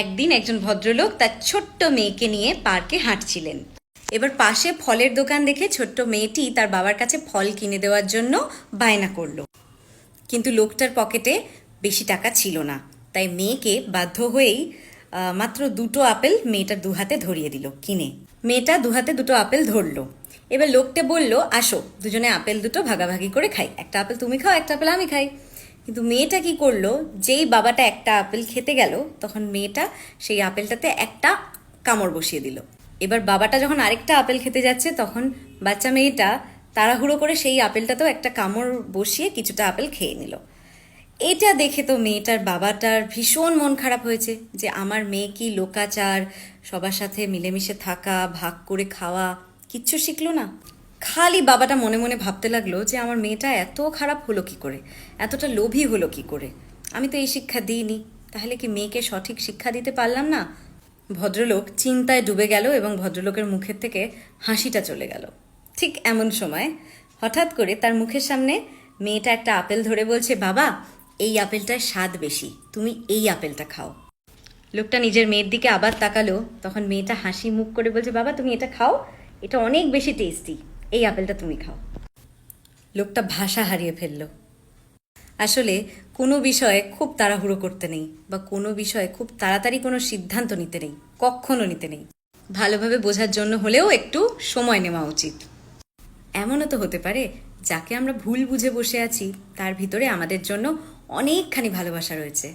একদিন একজন ভদ্রলোক তার ছোট্ট মেয়েকে নিয়ে পার্কে হাঁটছিলেন। এবার পাশে ফলের দোকান দেখে ছোট্ট মেয়েটি তার বাবার কাছে ফল কিনে দেওয়ার জন্য বায়না করল। কিন্তু লোকটার পকেটে বেশি টাকা ছিল না। তাই মেয়েকে বাধ্য হয়েই মাত্র দুটো আপেল মেয়েটার দুহাতে ধরিয়ে দিল কিনে। মেয়েটা দুহাতে দুটো আপেল ধরলো। এবার লোকটা বলল, আসো, দুজনে আপেল দুটো ভাগাভাগি করে খাই। একটা আপেল তুমি খাও, একটা আপেল আমি খাই। কিন্তু মেয়েটা কি করল? যেই বাবাটা একটা আপেল খেতে গেল, তখন মেয়েটা সেই আপেলটাতে একটা কামড় বসিয়ে দিল। এবার বাবাটা যখন আরেকটা আপেল খেতে যাচ্ছে, তখন বাচ্চা মেয়েটা তাড়াহুড়ো করে সেই আপেলটাতেও একটা কামড় বসিয়ে কিছুটা আপেল খেয়ে নিল। এটা দেখে তো মেয়েটার বাবাটার ভীষণ মন খারাপ হয়েছে যে আমার মেয়ে কি লোকাচার, সবার সাথে মিলেমিশে থাকা, ভাগ করে খাওয়া, কিচ্ছু শিখলো না। খালি বাবাটা মনে মনে ভাবতে লাগল যে আমার মেয়েটা এত খারাপ হলো কি করে? এতটা লোভী হলো কি করে? আমি তো এই শিক্ষা দিইনি। তাহলে কি মেয়েকে সঠিক শিক্ষা দিতে পারলাম না? ভদ্রলোক চিন্তায় ডুবে গেল এবং ভদ্রলোকের মুখের থেকে হাসিটা চলে গেল। ঠিক এমন সময় হঠাৎ করে তার মুখের সামনে মেয়েটা একটা আপেল ধরে বলছে, বাবা, এই আপেলটার স্বাদ বেশি। তুমি এই আপেলটা খাও। লোকটা নিজের মেয়ের দিকে আবার তাকালো। তখন মেয়েটা হাসি মুখ করে বলছে, বাবা, তুমি এটা খাও? এটা অনেক বেশি টেস্টি। এই আপেলটা তুমি খাও। লোকটা ভাষা হারিয়ে ফেলল। আসলে কোনো বিষয়ে খুব তাড়াহুড়ো করতে নেই বা কোনো বিষয়ে খুব তাড়াতাড়ি কোনো সিদ্ধান্ত নিতে নেই, কখনো নিতে নেই। ভালোভাবে বোঝার জন্য হলেও একটু সময় নেওয়া উচিত। এমনও তো হতে পারে, যাকে আমরা ভুল বুঝে বসে আছি, তার ভিতরে আমাদের জন্য অনেকখানি ভালোবাসা রয়েছে।